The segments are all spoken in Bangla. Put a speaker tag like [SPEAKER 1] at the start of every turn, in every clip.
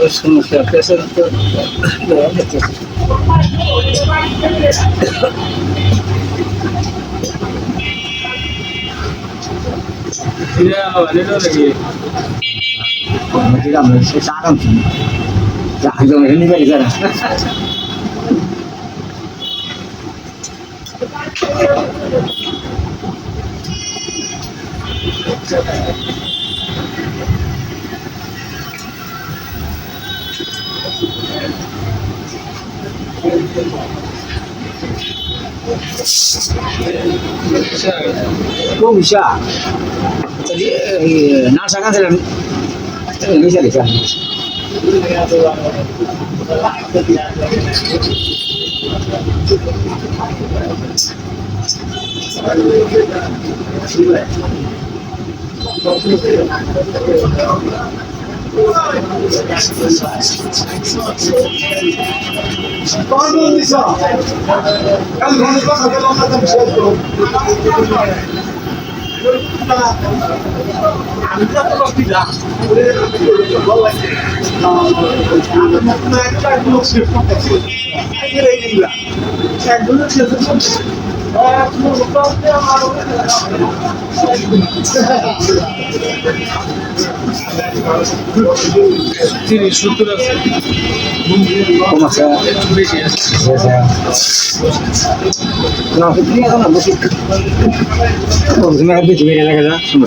[SPEAKER 1] প্রেশার সমস্যা প্রেশার তো দেওয়া bisa
[SPEAKER 2] oh bisa. Jadi eh, nasakan dalam ini bisa Thank Oh eh.
[SPEAKER 1] তিরিশ সত্তর আছে
[SPEAKER 2] ¿Cómo se llama?
[SPEAKER 1] একটু বেশি আছে
[SPEAKER 2] No, que tenía ganas de Como se me ha dicho, mira la casa, como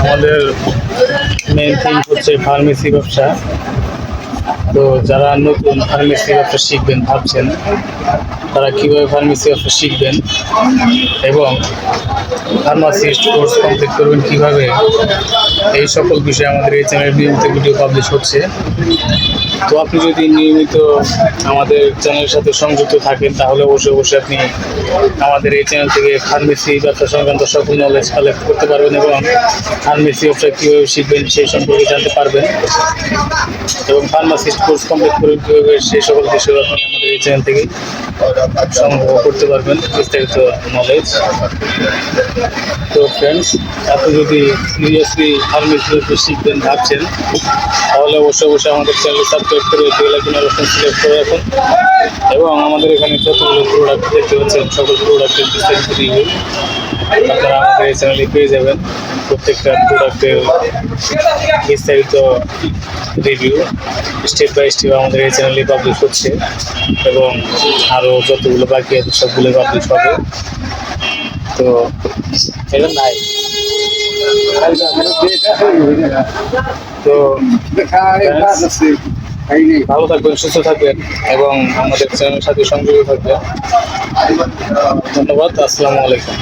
[SPEAKER 3] আমাদের মেন থিং হচ্ছে ফার্মেসি ব্যবসা। তো যারা নতুন ফার্মেসি ব্যবসা শিখবেন ভাবছেন, তারা কীভাবে ফার্মেসি ব্যবসা শিখবেন এবং ফার্মাসিস্ট কোর্স কমপ্লিট করবেন কীভাবে, এই সকল বিষয়ে আমাদের এই চ্যানেলে নিয়মিত ভিডিও পাবলিশ হচ্ছে। তো আপনি যদি নিয়মিত আমাদের চ্যানেলের সাথে সংযুক্ত থাকেন, তাহলে অবশ্যই অবশ্যই আপনি আমাদের এই চ্যানেল থেকে ফার্মেসি ব্যবসা সংক্রান্ত সকল নলেজ কালেক্ট করতে পারবেন এবং ফার্মেসি ব্যবসা কীভাবে শিখবেন সেই সম্পর্কে জানতে পারবেন। এবং ফার্মাসিস্ট কোর্স কমপ্লিট কীভাবে সেই সকল বিষয় আপনি আমাদের এই চ্যানেল থেকে সংগ্রহ করতে পারবেন, বিস্তারিত নলেজ তো ফ্রেন্ডস আপনি যদি সিরিয়াসলি ব্যবসা শিখবেন, ভাবছেন, তাহলে অবশ্যই অবশ্যই আমাদের চ্যানেল সাবস্ক্রাইব করে বেল আইকনের অপশন সিলেক্ট করে রাখুন। এবং আমাদের এখানে যতগুলো প্রোডাক্ট দেখতে পাচ্ছেন, সকল প্রোডাক্টের বিস্তারিত রিভিউ আপনারা আমাদের এই চ্যানেলে পেয়ে যাবেন। প্রত্যেকটা প্রোডাক্টের বিস্তারিত রিভিউ স্টেপ বাই স্টেপ আমাদের এই চ্যানেলে পাবলিশ হচ্ছে এবং আরও যতগুলো বাকি আছে সবগুলো পাবলিশ হবে। তো এটা নাই। তো ভালো থাকবেন, সুস্থ থাকবেন এবং আমাদের চ্যানেলের সাথে সংযোগ থাকবেন। ধন্যবাদ, আসসালামু আলাইকুম।